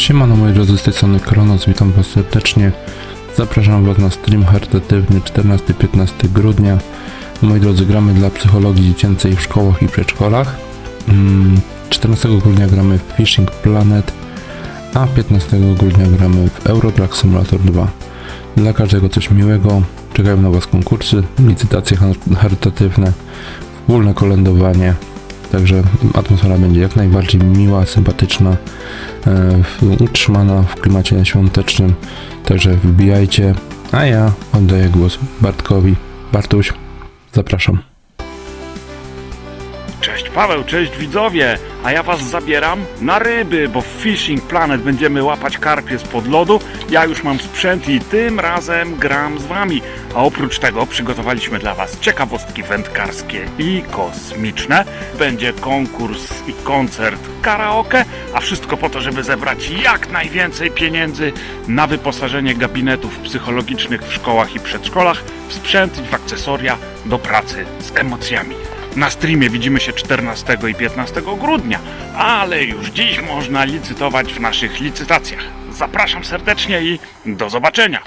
Siemano moi drodzy, z tej strony Kronos, witam was serdecznie. Zapraszam was na stream charytatywny 14-15 grudnia. Moi drodzy, gramy dla psychologii dziecięcej w szkołach i przedszkolach. Mm, 14 grudnia gramy w Fishing Planet, a 15 grudnia gramy w Eurotruck Simulator 2. Dla każdego coś miłego, czekają na was konkursy, licytacje char- charytatywne, wspólne kolędowanie. Także atmosfera będzie jak najbardziej miła, sympatyczna, e, utrzymana w klimacie świątecznym. Także wbijajcie. A ja oddaję głos Bartkowi. Bartuś, zapraszam. Cześć Paweł, cześć widzowie, a ja was zabieram na ryby, bo w Fishing Planet będziemy łapać karpie spod lodu. Ja już mam sprzęt i tym razem gram z wami. A oprócz tego przygotowaliśmy dla was ciekawostki wędkarskie i kosmiczne. Będzie konkurs i koncert karaoke, a wszystko po to, żeby zebrać jak najwięcej pieniędzy na wyposażenie gabinetów psychologicznych w szkołach i przedszkolach, w sprzęt i w akcesoria do pracy z emocjami. Na streamie widzimy się 14 i 15 grudnia, ale już dziś można licytować w naszych licytacjach. Zapraszam serdecznie i do zobaczenia.